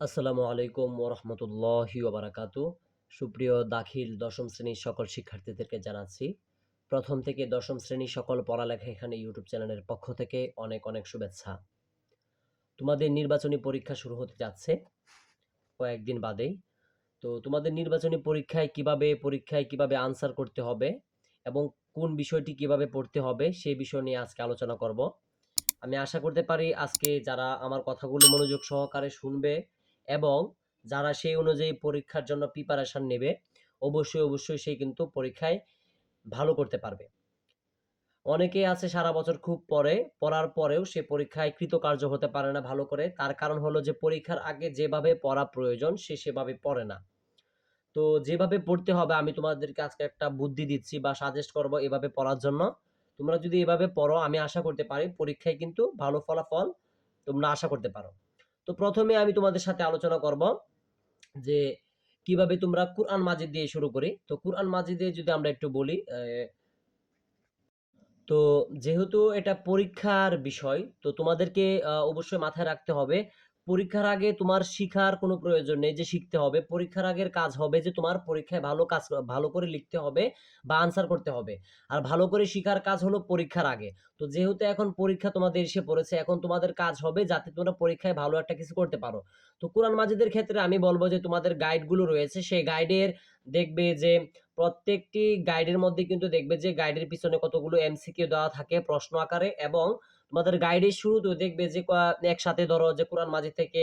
আসসালামু আলাইকুম ওরহমতুল্লাহি ওবারাকাতু। সুপ্রিয় দাখিল দশম শ্রেণির সকল শিক্ষার্থীদেরকে জানাচ্ছি, প্রথম থেকে দশম শ্রেণির সকল পড়ালেখা এখানে ইউটিউব চ্যানেলের পক্ষ থেকে অনেক অনেক শুভেচ্ছা। তোমাদের নির্বাচনী পরীক্ষা শুরু হতে যাচ্ছে কয়েকদিন বাদেই। তো তোমাদের নির্বাচনী পরীক্ষায় কীভাবে পরীক্ষায় কীভাবে আনসার করতে হবে এবং কোন বিষয়টি কীভাবে পড়তে হবে সেই বিষয় নিয়ে আজকে আলোচনা করব। আমি আশা করতে পারি আজকে যারা আমার কথাগুলো মনোযোগ সহকারে শুনবে এবং যারা সেই অনুযায়ী পরীক্ষার জন্য প্রিপারেশন নেবে, অবশ্যই অবশ্যই সে কিন্তু পরীক্ষায় ভালো করতে পারবে। অনেকেই আছে সারা বছর খুব পড়ে পড়ার পরেও সে পরীক্ষায় কৃতকার্য হতে পারে না ভালো করে। তার কারণ হলো যে পরীক্ষার আগে যেভাবে পড়া প্রয়োজন, সে সেভাবে পড়ে না। তো যেভাবে পড়তে হবে, আমি তোমাদেরকে আজকে একটা বুদ্ধি দিচ্ছি বা সাজেস্ট করব এভাবে পড়ার জন্য। তোমরা যদি এভাবে পড়ো, আমি আশা করতে পারি পরীক্ষায় কিন্তু ভালো ফলাফল তোমরা আশা করতে পারো। তো প্রথমে আমি তোমাদের সাথে আলোচনা করব যে কীভাবে তোমরা কোরআন মাজিদ দিয়ে শুরু করি। তো কোরআন মাজিদ দিয়ে যদি আমরা একটু বলি তো যেহেতু এটা পরীক্ষার বিষয়, তো তোমাদেরকে অবশ্যই মাথায় রাখতে হবে পরীক্ষার আগে তোমার শিখার কোনো প্রয়োজন নেই যে শিখতে হবে। পরীক্ষার আগের কাজ হবে যে তোমার পরীক্ষায় ভালো কাজ ভালো করে লিখতে হবে বা আনসার করতে হবে। আর ভালো করে শিখার কাজ হলো পরীক্ষার আগে। তো যেহেতু এখন পরীক্ষা তোমাদের এসে পড়েছে, এখন তোমাদের কাজ হবে যাতে তোমরা পরীক্ষায় ভালো একটা কিছু করতে পারো। তো কোরআন মাজিদের ক্ষেত্রে আমি বলব যে তোমাদের গাইডগুলো রয়েছে, সেই গাইডের দেখবে যে প্রত্যেকটি গাইডের মধ্যে কিন্তু দেখবে যে গাইডের পিছনে কতগুলো এমসিকিউ দেওয়া থাকে প্রশ্ন আকারে এবং তোমাদের গাইডের শুরুতেও দেখবে যে একসাথে ধরো যে কোরআন মাজিদ থেকে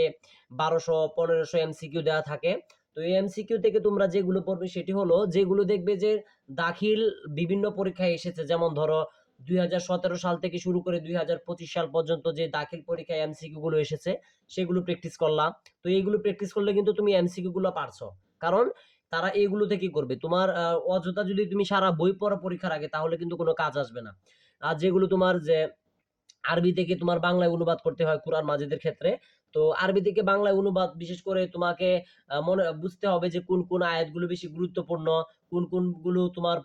বারোশো, পনেরোশো এমসিকিউ দেওয়া থাকে। তো এই এমসিকিউ থেকে তোমরা যেগুলো পড়বে সেটি হলো, যেগুলো দেখবে যে দাখিল বিভিন্ন পরীক্ষায় এসেছে। যেমন ধরো, দুই হাজার সতেরো সাল থেকে শুরু করে দুই হাজার পঁচিশ সাল পর্যন্ত যে দাখিল পরীক্ষায় এমসিকিউ গুলো এসেছে, সেগুলো প্র্যাকটিস করলাম। তো এইগুলো প্র্যাকটিস করলে কিন্তু তুমি এমসিকিউ গুলো পারছ। কারণ তারা এইগুলো থেকে করবে। তোমার অযথা যদি তুমি সারা বই পড়া পরীক্ষার আগে, তাহলে কিন্তু কোনো কাজ আসবে না। আর যেগুলো তোমার যে আরবি থেকে তোমার বাংলায় অনুবাদ করতে হয় কোরআন মাজিদের ক্ষেত্রে। তো আরবি থেকে বাংলায় অনুবাদ, বিশেষ করে তোমাকে মনে, বুঝতে হবে যে কোন কোন আয়াতগুলো বেশি গুরুত্বপূর্ণ, কোন কোনগুলো তোমার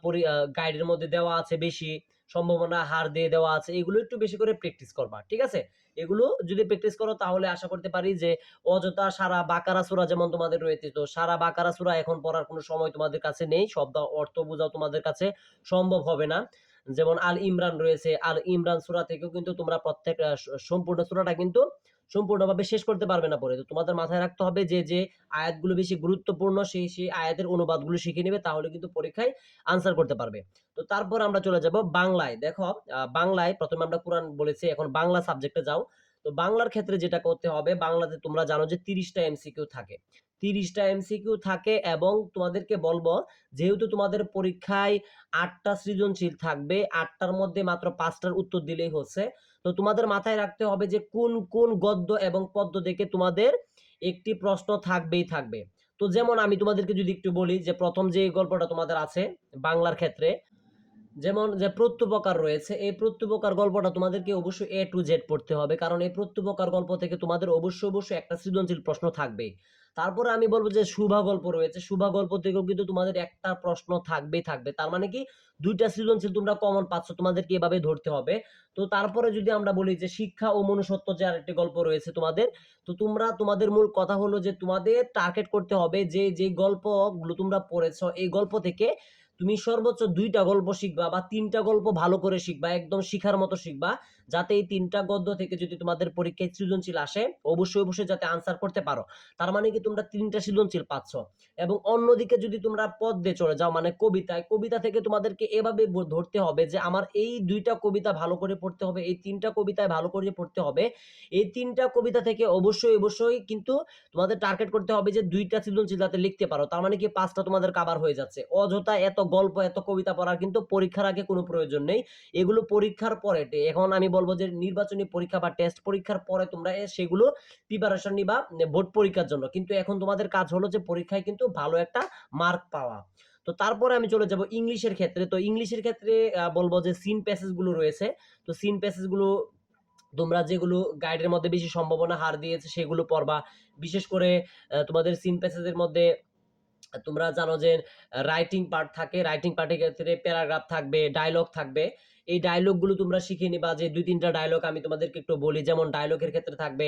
গাইডের মধ্যে দেওয়া আছে বেশি, সম্ভাবনা হার দিয়ে দেওয়া আছে, এগুলো একটু বেশি করে প্র্যাকটিস করবা, ঠিক আছে? এগুলো যদি প্র্যাকটিস করো তাহলে আশা করতে পারি যে অযথা সারা বাকারা সূরা যেমন তোমাদের রয়েছে, তো সারা বাকারা সূরা এখন পড়ার কোনো সময় তোমাদের কাছে নেই শব্দ অর্থ বোঝাও তোমাদের কাছে সম্ভব হবে না। যেমন আল ইমরান রয়েছে, আল ইমরান সূরা থেকেও কিন্তু তোমরা প্রত্যেক সম্পূর্ণ সূরাটা কিন্তু সম্পূর্ণভাবে শেষ করতে পারবে না পরে। তো তোমাদের মাথায় রাখতে হবে যে যে আয়াতগুলো বেশি গুরুত্বপূর্ণ, সেই সেই আয়াতের অনুবাদগুলো শিখে নেবে, তাহলে কিন্তু পরীক্ষায় আনসার করতে পারবে। তো তারপর আমরা চলে যাব বাংলায়। দেখো বাংলায় প্রথমে আমরা কোরআন বলেছি, এখন বাংলা সাবজেক্টে যাও। তো বাংলার ক্ষেত্রে যেটা করতে হবে, বাংলাতে তোমরা জানো যে তিরিশটা এমসিকিউ থাকে। তিরিশটা এমসিকিউ থাকে এবং তোমাদেরকে বলব, যেহেতু তোমাদের পরীক্ষায় আটটা সৃজনশীল থাকবে, আটটার মধ্যে মাত্র পাঁচটার উত্তর দিলেই হচ্ছে। তো তোমাদের মাথায় রাখতে হবে যে কোন কোন গদ্য এবং পদ্য থেকে তোমাদের একটি প্রশ্ন থাকবেই থাকবে। তো যেমন আমি তোমাদেরকে যদি একটু বলি যে প্রথম যে গল্পটা তোমাদের আছে বাংলার ক্ষেত্রে যেমন যে প্রত্যুপকার রয়েছে, এই প্রত্যুপকার গল্পটা তোমাদেরকে অবশ্যই এ টু জেড পড়তে হবে। কারণ এই প্রত্যুপকার গল্প থেকে তোমাদের অবশ্যই অবশ্যই একটা সৃজনশীল প্রশ্ন থাকবেই। তারপরে আমি বলব যে শুভা গল্প রয়েছে। শুভা গল্প থেকেও কিন্তু তোমাদের একটা প্রশ্ন থাকবেই থাকবে। তার মানে কি? দুইটা সৃজনশীল তোমরা কমন পাচ্ছ, তোমাদেরকে এভাবে ধরতে হবে। তো তারপরে যদি আমরা বলি যে শিক্ষা ও মনুষ্যত্ব যে আরেকটি গল্প রয়েছে তোমাদের, তো তোমরা, তোমাদের মূল কথা হলো যে তোমাদের টার্গেট করতে হবে যে যে গল্পগুলো তোমরা পড়েছো, এই গল্প থেকে তুমি সর্বোচ্চ দুইটা গল্প শিখবা বা তিনটা গল্প ভালো করে শিখবা, একদম শিখার মতো শিখবা। যাতে এই তিনটা গদ্য থেকে যদি তোমাদের পরীক্ষায় সৃজনশীল আসে, অবশ্যই অবশ্যই যাতে আনসার করতে পারো। তার মানে কি তোমরা তিনটা সৃজনশীল পাচ্ছ। এবং অন্যদিকে যদি তোমরা পদ্মে চলে যাও মানে কবিতায়, কবিতা থেকে তোমাদেরকে এভাবে ধরতে হবে যে আমার এই দুইটা কবিতা ভালো করে পড়তে হবে, এই তিনটা কবিতায় ভালো করে পড়তে হবে। এই তিনটা কবিতা থেকে অবশ্যই অবশ্যই কিন্তু তোমাদের টার্গেট করতে হবে যে দুইটা সৃজনশীল যাতে লিখতে পারো। তার মানে কি পাঁচটা তোমাদের কাবার হয়ে যাচ্ছে। অযথা এত গল্প, এত কবিতা পড়ার কিন্তু পরীক্ষার আগে কোনো প্রয়োজন নেই। এগুলো পরীক্ষার পরে, এখন আমি বলব যে নির্বাচনী পরীক্ষা বা টেস্ট পরীক্ষার পরে তোমরা সেগুলো প্রিপারেশন নিবা বোর্ড পরীক্ষার জন্য। কিন্তু এখন তোমাদের কাজ হলো যে পরীক্ষায় কিন্তু ভালো একটা মার্ক পাওয়া। তো তারপরে আমি চলে যাব ইংলিশের ক্ষেত্রে। তো ইংলিশের ক্ষেত্রে বলব যে সিন প্যাসেজগুলো রয়েছে। তো সিন প্যাসেজগুলো তোমরা যেগুলো গাইডের মধ্যে বেশি সম্ভাবনা হার দিয়েছে সেগুলো পড়বা। বিশেষ করে তোমাদের সিন প্যাসেজের মধ্যে তোমরা জানো যে রাইটিং পার্ট থাকে। রাইটিং পার্টের ক্ষেত্রে প্যারাগ্রাফ থাকবে ডায়লগ থাকবে। এই ডায়লগগুলো তোমরা শিখে নিবা যে, দুই তিনটা ডায়লগ আমি তোমাদেরকে একটু বলি। যেমন ডায়লগের ক্ষেত্রে থাকবে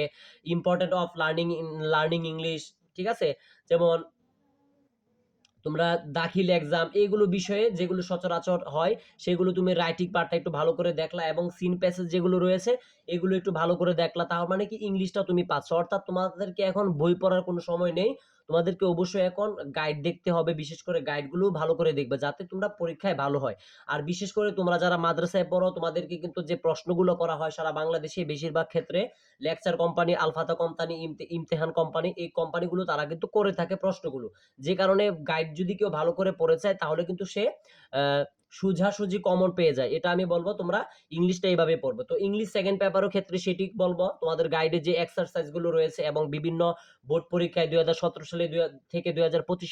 important of learning learning English ঠিক আছে? যেমন তোমরা দাখিল এক্সাম এইগুলো বিষয়ে যেগুলো সচরাচর হয়, সেগুলো তুমি রাইটিং পার্টটা একটু ভালো করে দেখলা এবং সিন প্যাসেজ যেগুলো রয়েছে, এগুলো একটু ভালো করে দেখলা। তার মানে কি ইংলিশটা তুমি পাচ্ছ। অর্থাৎ তোমাদেরকে এখন বই পড়ার কোনো সময় নেই। তোমাদেরকে অবশ্যই এখন গাইড দেখতে হবে। বিশেষ করে গাইডগুলো ভালো করে দেখবে যাতে তোমরা পরীক্ষায় ভালো হয়। আর বিশেষ করে তোমরা যারা মাদ্রাসায় পড়ো, তোমাদেরকে কিন্তু যে প্রশ্নগুলো করা হয় সারা বাংলাদেশে বেশিরভাগ ক্ষেত্রে lecture company Alfata company Imtehan company এই কোম্পানিগুলো তারা কিন্তু করে থাকে প্রশ্নগুলো। যে কারণে গাইড যদি কেউ ভালো করে পড়ে চায়, তাহলে কিন্তু সে সোজাসুজি কমন পেয়ে যায়। এটা আমি বলব, তোমরা ইংলিশটা এইভাবে পড়বে। তো ইংলিশ সেকেন্ড পেপারের ক্ষেত্রে সেটি বলব, তোমাদের গাইডে যে এক্সারসাইজগুলো রয়েছে এবং বিভিন্ন বোর্ড পরীক্ষায় দুই সালে দুই থেকে দুই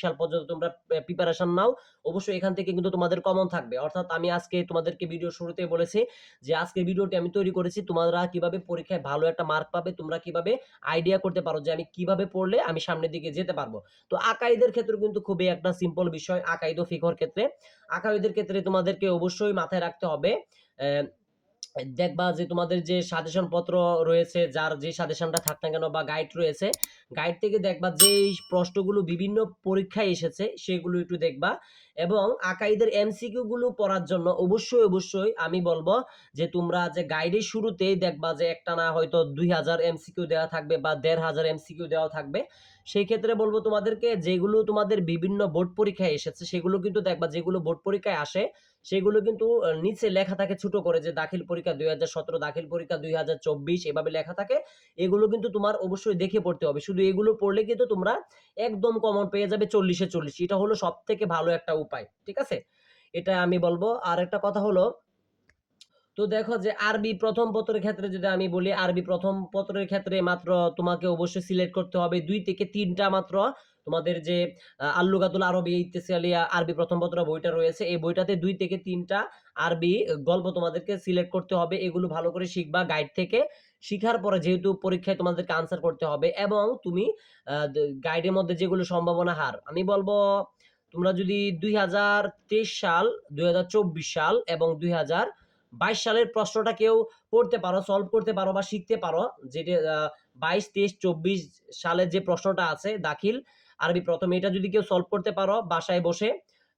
সাল পর্যন্ত তোমরা প্রিপারেশন নাও। অবশ্যই এখান থেকে কিন্তু তোমাদের কমন থাকবে। অর্থাৎ আমি আজকে তোমাদেরকে ভিডিও শুরুতে বলেছি যে আজকে ভিডিওটি আমি তৈরি করেছি, তোমরা কীভাবে পরীক্ষায় ভালো একটা মার্ক পাবে, তোমরা কীভাবে আইডিয়া করতে পারো যে আমি কীভাবে পড়লে আমি সামনের দিকে যেতে পারব। তো আকাইদের ক্ষেত্রে কিন্তু খুবই একটা সিম্পল বিষয়, আকাইদ ও ফিকর ক্ষেত্রে। আকাইদের ক্ষেত্রে তোমাদেরকে অবশ্যই মাথায় রাখতে হবে। দেখবা যে তোমাদের যে সাজেশন পত্র রয়েছে, যার যে সাজেশনটা থাক না কেন বা গাইড রয়েছে গাইড থেকে দেখবা যে প্রশ্নগুলো বিভিন্ন পরীক্ষায় এসেছে, সেগুলো একটু দেখবা এবং আকাইদের এমসিকিউ গুলো পড়ার জন্য অবশ্যই অবশ্যই আমি বলব যে তোমরা যে গাইডের শুরুতেই দেখবা যে একটা না হয়তো দুই হাজার এমসিকিউ দেওয়া থাকবে বা দেড় হাজার এমসিকিউ দেওয়া থাকবে। সেই ক্ষেত্রে বলব তোমাদেরকে যেগুলো তোমাদের বিভিন্ন বোর্ড পরীক্ষায় এসেছে, সেগুলো কিন্তু দেখবা যেগুলো বোর্ড পরীক্ষায় আসে, সেগুলো কিন্তু নিচে লেখা থাকে ছোট করে যে দাখিল পরীক্ষা দুই হাজার সতেরো, দাখিল পরীক্ষা দুই হাজার চব্বিশ, এভাবে লেখা থাকে। এগুলো কিন্তু তোমার অবশ্যই দেখে পড়তে হবে। শুধু এগুলো পড়লে কিন্তু তোমরা একদম কমন পেয়ে যাবে চল্লিশে চল্লিশ। এটা হলো সব থেকে ভালো একটা উপায়, ঠিক আছে? এটা আমি বলব। আর একটা কথা হলো তো দেখো যে আরবি প্রথম পত্রের ক্ষেত্রে যদি আমি বলি, আরবি প্রথম পত্রের ক্ষেত্রে মাত্র তোমাকে অবশ্যই সিলেক্ট করতে হবে। দুই থেকে তিনটা মাত্র তোমাদের যে আল্লুগাতুল আরবি, ইত্তেসালিয়া আরবি প্রথম পত্র বইটা রয়েছে। এই বইটাতে দুই থেকে তিনটা আরবি গল্প তোমাদেরকে সিলেক্ট করতে হবে। এগুলো ভালো করে শিখবা গাইড থেকে। শিখার পরে যেহেতু পরীক্ষায় তোমাদেরকে আনসার করতে হবে এবং তুমি গাইডের মধ্যে যেগুলো সম্ভাবনা হার, আমি বলব তোমরা যদি দুই হাজার তেইশ সাল, দুই হাজার চব্বিশ সাল এবং দুই হাজার বাইশ সালের প্রশ্নটা কেউ পড়তে পারো সলভ করতে পারো বা শিখতে পারো, যেটা বাইশ, তেইশ, চব্বিশ সালের যে প্রশ্নটা আছে দাখিল, আরবি প্রথমে এটা যদি কেউ সলভ করতে পারো বাসায় বসে,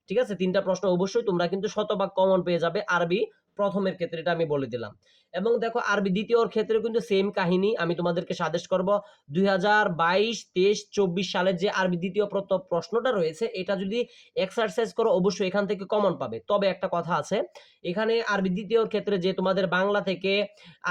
ঠিক আছে? তিনটা প্রশ্ন অবশ্যই তোমরা কিন্তু শতভাগ কমন পেয়ে যাবে আরবি প্রথমের ক্ষেত্রে এটা আমি বলে দিলাম। এবং দেখো আরবি দ্বিতীয়র ক্ষেত্রে কিন্তু সেম কাহিনী, আমি তোমাদেরকে সাজেস্ট করব। দুই হাজার বাইশ, তেইশ, চব্বিশ সালের যে আরবি দ্বিতীয় প্রশ্নটা রয়েছে, এটা যদি এক্সারসাইজ করো, অবশ্যই এখান থেকে কমন পাবে। তবে একটা কথা আছে, এখানে আরবি দ্বিতীয়র ক্ষেত্রে যে তোমাদের বাংলা থেকে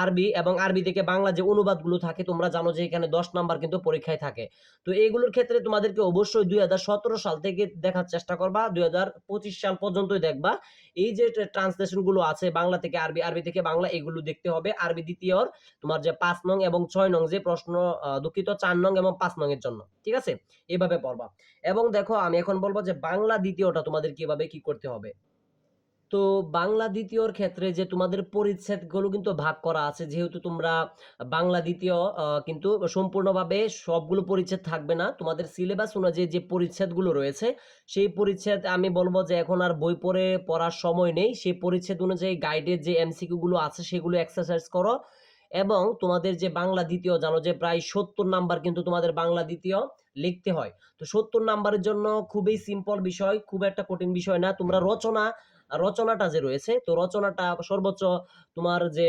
আরবি এবং আরবি থেকে বাংলা যে অনুবাদগুলো থাকে, তোমরা জানো যে এখানে দশ নাম্বার কিন্তু পরীক্ষায় থাকে। তো এইগুলোর ক্ষেত্রে তোমাদেরকে অবশ্যই দুই হাজার সতেরো সাল থেকে দেখার চেষ্টা করবা, দুই হাজার পঁচিশ সাল পর্যন্তই দেখবা। এই যে ট্রান্সলেশনগুলো আছে বাংলা থেকে আরবি আরবি থেকে বাংলা এগুলো দেখতে হবে। আরবি দ্বিতীয় তোমার যে পাঁচ নং এবং ছয় নং যে প্রশ্ন দুঃখিত, চার নং এবং পাঁচ নং এর জন্য, ঠিক আছে? এভাবে পড়বা। এবং দেখো, আমি এখন বলব যে বাংলা দ্বিতীয়টা তোমাদের কীভাবে কি করতে হবে? তো বাংলা দ্বিতীয়র ক্ষেত্রে যে তোমাদের পরিচ্ছেদগুলো কিন্তু ভাগ করা আছে, যেহেতু তোমরা বাংলা দ্বিতীয় কিন্তু সম্পূর্ণভাবে সবগুলো পরিচ্ছেদ থাকবে না। তোমাদের সিলেবাস অনুযায়ী যে পরিচ্ছেদগুলো রয়েছে, সেই পরিচ্ছেদ আমি বলব যে এখন আর বই পড়ে পড়ার সময় নেই। সেই পরিচ্ছেদ অনুযায়ী গাইডের যে এমসিকিউ গুলো আছে, সেগুলো এক্সারসাইজ করো। এবং তোমাদের যে বাংলা দ্বিতীয়, জানো যে প্রায় সত্তর নাম্বার কিন্তু তোমাদের বাংলা দ্বিতীয় লিখতে হয়। তো সত্তর নাম্বারের জন্য খুবই সিম্পল বিষয়, খুব একটা কঠিন বিষয় না। তোমরা রচনা রচনাটা যে রয়েছে, তো রচনাটা সর্বোচ্চ তোমার যে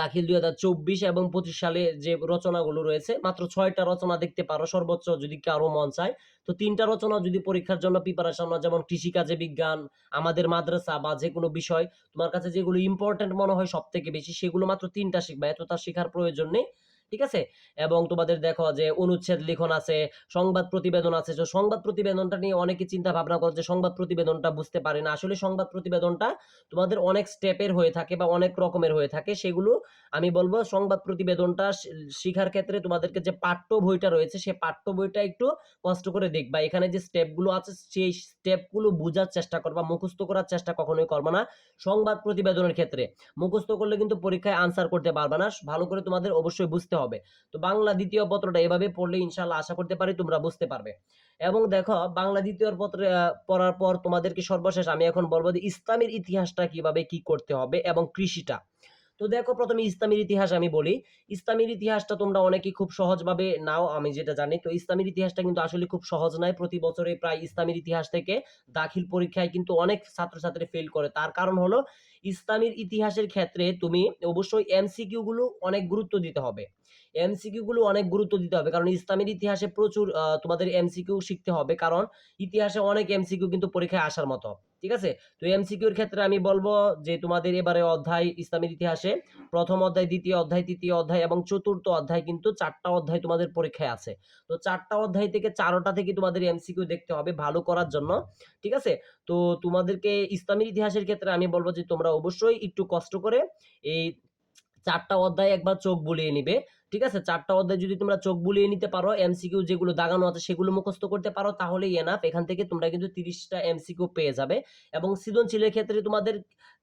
দাখিল দুই হাজার চব্বিশ এবং পঁচিশ সালে যে রচনাগুলো রয়েছে, মাত্র ছয়টা রচনা দেখতে পারো সর্বোচ্চ যদি কারও মন চায়। তো তিনটা রচনা যদি পরীক্ষার জন্য প্রিপারেশন যেমন কৃষিকাজে বিজ্ঞান, আমাদের মাদ্রাসা বা যে কোনো বিষয়, তোমার কাছে যেগুলো ইম্পর্টেন্ট মনে হয় সব থেকে বেশি, সেগুলো মাত্র তিনটা শিখবা এতটা শেখার প্রয়োজন নেই। ঠিক আছে? এবং তোমাদের দেখো যে অনুচ্ছেদ লিখন আছে, সংবাদ প্রতিবেদন আছে। তো সংবাদ প্রতিবেদনটা নিয়ে অনেকে চিন্তা ভাবনা করে যে সংবাদ প্রতিবেদনটা বুঝতে পারে না। আসলে সংবাদ প্রতিবেদনটা তোমাদের অনেক স্টেপের হয়ে থাকে বা অনেক রকমের হয়ে থাকে। সেগুলো আমি বলব সংবাদ প্রতিবেদনটা শিখার ক্ষেত্রে তোমাদেরকে যে পাঠ্য বইটা রয়েছে সেই পাঠ্য বইটা একটু কষ্ট করে দেখবা। এখানে যে স্টেপগুলো আছে, সেই স্টেপগুলো বোঝার চেষ্টা করবা, মুখস্থ করার চেষ্টা কখনোই করবা না সংবাদ প্রতিবেদনের ক্ষেত্রে। মুখস্থ করলে কিন্তু পরীক্ষায় আনসার করতে পারবে না। ভালো করে তোমাদের অবশ্যই বুঝতে হবে। তো বাংলা দ্বিতীয় পত্রটা এভাবে পড়লে ইনশাল্লাহ আশা করতে পারি তোমরা বুঝতে পারবে। এবং দেখো, বাংলা দ্বিতীয় পত্রে পড়ার পর তোমাদেরকে সর্বশেষ আমি এখন বলব যে ইসলামের ইতিহাসটা কীভাবে কি করতে হবে এবং কৃষিটা। তো দেখো, প্রথমে ইসলামের ইতিহাস আমি বলি। ইসলামের ইতিহাসটা তোমরা অনেকেই খুব সহজভাবে নাও, আমি যেটা জানি। তো ইসলামের ইতিহাসটা কিন্তু আসলে খুব সহজ নয়। প্রতি বছরে প্রায় ইসলামের ইতিহাস থেকে দাখিল পরীক্ষায় কিন্তু অনেক ছাত্রছাত্রী ফেল করে। তার কারণ হলো, ইসলামের ইতিহাসের ক্ষেত্রে তুমি অবশ্যই এমসিকিউ গুলো অনেক গুরুত্ব দিতে হবে। এমসিকিউ গুলো অনেক গুরুত্ব দিতে হবে। কারণ ইসলামের ইতিহাসে প্রচুর তোমাদের এমসিকিউ শিখতে হবে। কারণ ইতিহাসে অনেক এমসিকিউ কিন্তু পরীক্ষায় আসার মতো। ঠিক আছে? তো এমসিকিউর ক্ষেত্রে আমি বলব যে, তোমাদের এবারে অধ্যায় ইসলামের ইতিহাসে প্রথম অধ্যায়, দ্বিতীয় অধ্যায়, তৃতীয় অধ্যায় এবং চতুর্থ অধ্যায় কিন্তু চারটা অধ্যায় তোমাদের পরীক্ষায় আছে। তো চারটা অধ্যায় থেকে চারোটা থেকে তোমাদের এমসিকিউ দেখতে হবে ভালো করার জন্য। ঠিক আছে? তো তোমাদেরকে ইসলামের ইতিহাসের ক্ষেত্রে আমি বলব যে, তোমরা অবশ্যই একটু কষ্ট করে এই চারটা অধ্যায় একবার চোখ বুলিয়ে নিবে। ঠিক আছে? চারটা অধ্যায় যদি তোমরা চোখ বুলিয়ে নিতে পারো এমসিকিউ যেগুলো দাগানো আছে সেগুলো মুখস্থ করতে পারো, তাহলেই এনাফ এখান থেকে তোমরা কিন্তু তিরিশটা এমসিকিউ পেয়ে যাবে। এবং সৃজনশীলের ক্ষেত্রে তোমাদের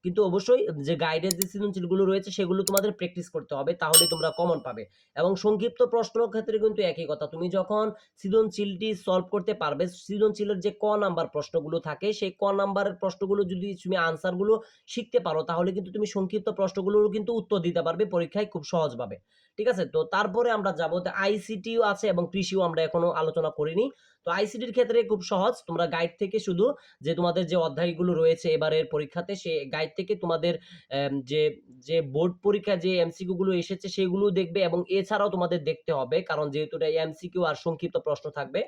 কিন্তু অবশ্যই যে গাইডের যে সৃজনশীলগুলো রয়েছে, সেগুলো তোমাদের প্র্যাকটিস করতে হবে, তাহলে তোমরা কমন পাবে। এবং সংক্ষিপ্ত প্রশ্ন ক্ষেত্রে কিন্তু একই কথা, তুমি যখন সৃজনশীলটি সলভ করতে পারবে, সৃজনশীলের যে ক নাম্বার প্রশ্নগুলো থাকে, সেই ক নাম্বারের প্রশ্নগুলো যদি তুমি আনসারগুলো শিখতে পারো, তাহলে কিন্তু তুমি সংক্ষিপ্ত প্রশ্নগুলোরও কিন্তু উত্তর দিতে পারবে, পরীক্ষায় খুব সহজভাবে। ঠিক আছে? তো তারপরে আমরা যাব আইসিটিও আছে এবং কৃষিও আমরা এখনও আলোচনা করিনি। তো আইসিটির ক্ষেত্রে খুব সহজ। তোমরা গাইড থেকে শুধু যে তোমাদের যে অধ্যায়গুলো রয়েছে এবারের পরীক্ষাতে, সে গাইড থেকে তোমাদের যে যে বোর্ড পরীক্ষা, যে এমসিকিউ গুলো এসেছে সেগুলো দেখবে এবং এছাড়াও তোমাদের দেখতে হবে, কারণ যেহেতু এটা এমসিকিউ আর সংক্ষিপ্ত প্রশ্ন থাকবে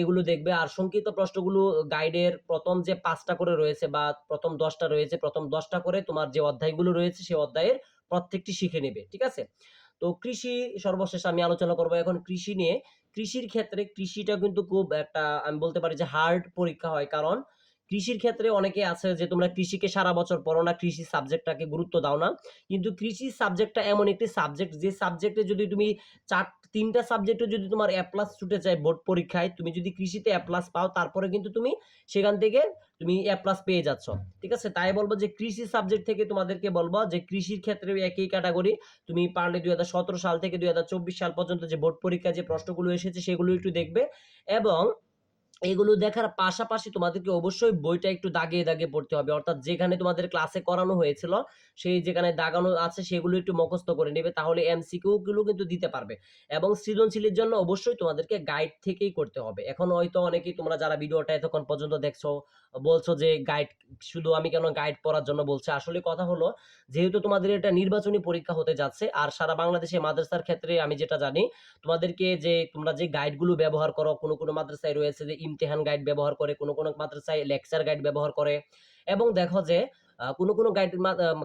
এগুলো দেখবে। আর সংক্ষিপ্ত প্রশ্নগুলো গাইডের প্রথম যে পাঁচটা করে রয়েছে বা প্রথম দশটা রয়েছে, প্রথম দশটা করে তোমার যে অধ্যায়গুলো রয়েছে সেই অধ্যায়ের প্রত্যেকটি শিখে নেবে, ঠিক আছে? তো কৃষি সর্বশেষ আমি আলোচনা করব এখন কৃষি নিয়ে। কৃষির ক্ষেত্রে কৃষিটা কিন্তু খুব একটা, আমি বলতে পারি যে হার্ড পরীক্ষা হয়। কারণ কৃষির ক্ষেত্রে অনেকে আছে যে তোমরা কৃষিকে সারা বছর পড়ো না, কৃষি সাবজেক্টটাকে গুরুত্ব দাও না। কিন্তু কৃষি সাবজেক্টটা এমন একটি সাবজেক্ট যে সাবজেক্টে যদি তুমি চার তিনটা সাবজেক্টও যদি তোমার এ প্লাস ছুটে যায় বোর্ড পরীক্ষায়, তুমি যদি কৃষিতে এ প্লাস পাও, তারপরে কিন্তু তুমি সেখান থেকে তুমি এ প্লাস পেয়ে যাচ্ছ। ঠিক আছে? তাই বলব যে কৃষি সাবজেক্ট থেকে তোমাদেরকে বলব যে কৃষির ক্ষেত্রে একই ক্যাটাগরি তুমি পারলে দুই হাজার সতেরো সাল থেকে দুই হাজার চব্বিশ সাল পর্যন্ত যে বোর্ড পরীক্ষায় যে প্রশ্নগুলো এসেছে, সেগুলো একটু দেখবে এবং এগুলো দেখার পাশাপাশি তোমাদেরকে অবশ্যই বইটা একটু দাগিয়ে দাগিয়ে পড়তে হবে। অর্থাৎ যেখানে তোমাদের ক্লাসে করানো হয়েছিল, সেই যেখানে দাগানো আছে সেগুলো একটু মুখস্থ করে নেবে, তাহলে এমসিকিউ গুলো কিন্তু দিতে পারবে। এবং সৃজনশীলের জন্য অবশ্যই তোমাদেরকে গাইড থেকেই করতে হবে। এখন হয়তো অনেকেই তোমরা যারা ভিডিওটা এতক্ষণ পর্যন্ত দেখছ, বলছো যে গাইড শুধু আমি কেন গাইড পড়ার জন্য বলছি? আসলে কথা হলো, যেহেতু তোমাদের এটা নির্বাচনী পরীক্ষা হতে যাচ্ছে, আর সারা বাংলাদেশে মাদ্রাসার ক্ষেত্রে আমি যেটা জানি, তোমাদেরকে যে তোমরা যে গাইডগুলো ব্যবহার করো, কোনো কোনো মাদ্রাসায় রয়েছে যে ইমতেহান গাইড ব্যবহার করে, কোনো কোনো মাদ্রাসায় লেকচার গাইড ব্যবহার করে এবং দেখো যে কোনো কোনো গাইড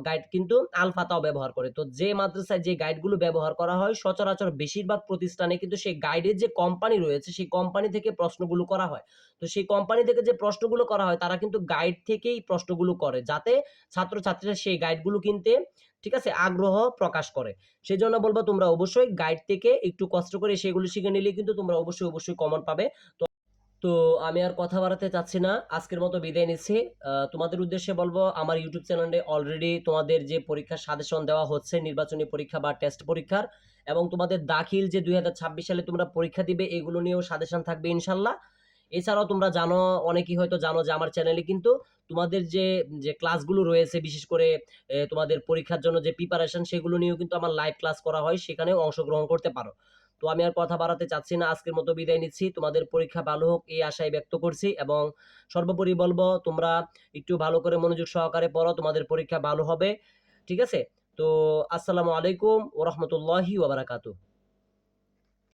গাইড কিন্তু আলফাতাও ব্যবহার করে। তো যে মাদ্রাসায় যে গাইডগুলো ব্যবহার করা হয়, সচরাচর বেশিরভাগ প্রতিষ্ঠানে কিন্তু সেই গাইডের যে কোম্পানি রয়েছে, সেই কোম্পানি থেকে প্রশ্নগুলো করা হয়। তো সেই কোম্পানি থেকে যে প্রশ্নগুলো করা হয়, তারা কিন্তু গাইড থেকেই প্রশ্নগুলো করে, যাতে ছাত্রছাত্রীরা সেই গাইডগুলো কিনতে, ঠিক আছে, আগ্রহ প্রকাশ করে। সেই জন্য বলব তোমরা অবশ্যই গাইড থেকে একটু কষ্ট করে সেগুলো শিখে নিলে কিন্তু তোমরা অবশ্যই অবশ্যই কমন পাবে। তো তো আমি আর কথা বাড়াতে চাচ্ছি না। আজকের মতো বিদায় নিচ্ছি। তোমাদের উদ্দেশ্যে বলব, আমার ইউটিউব চ্যানেলে অলরেডি তোমাদের যে পরীক্ষার সাজেশন দেওয়া হচ্ছে, নির্বাচনী পরীক্ষা বা টেস্ট পরীক্ষার, এবং তোমাদের দাখিল যে দুই হাজার ছাব্বিশ সালে তোমরা পরীক্ষা দিবে, এগুলো নিয়েও সাজেশন থাকবে ইনশাল্লাহ। এছাড়াও তোমরা জানো, অনেকেই হয়তো জানো যে আমার চ্যানেলে কিন্তু তোমাদের যে যে ক্লাসগুলো রয়েছে, বিশেষ করে তোমাদের পরীক্ষার জন্য যে প্রিপারেশন সেগুলো নিয়েও কিন্তু আমার লাইভ ক্লাস করা হয়, সেখানেও অংশগ্রহণ করতে পারো। তো আমি আর কথা বাড়াতে চাচ্ছি না, আজকের মতো বিদায় নিচ্ছি। তোমাদের পরীক্ষা ভালো হোক এই আশায় ব্যক্ত করছি এবং সর্বোপরি বলব, তোমরা একটু ভালো করে মনোযোগ সহকারে পড়ো, তোমাদের পরীক্ষা ভালো হবে, ঠিক আছে? তো আসসালামু আলাইকুম ওরহমতুল্লাহি ওবারাকাতু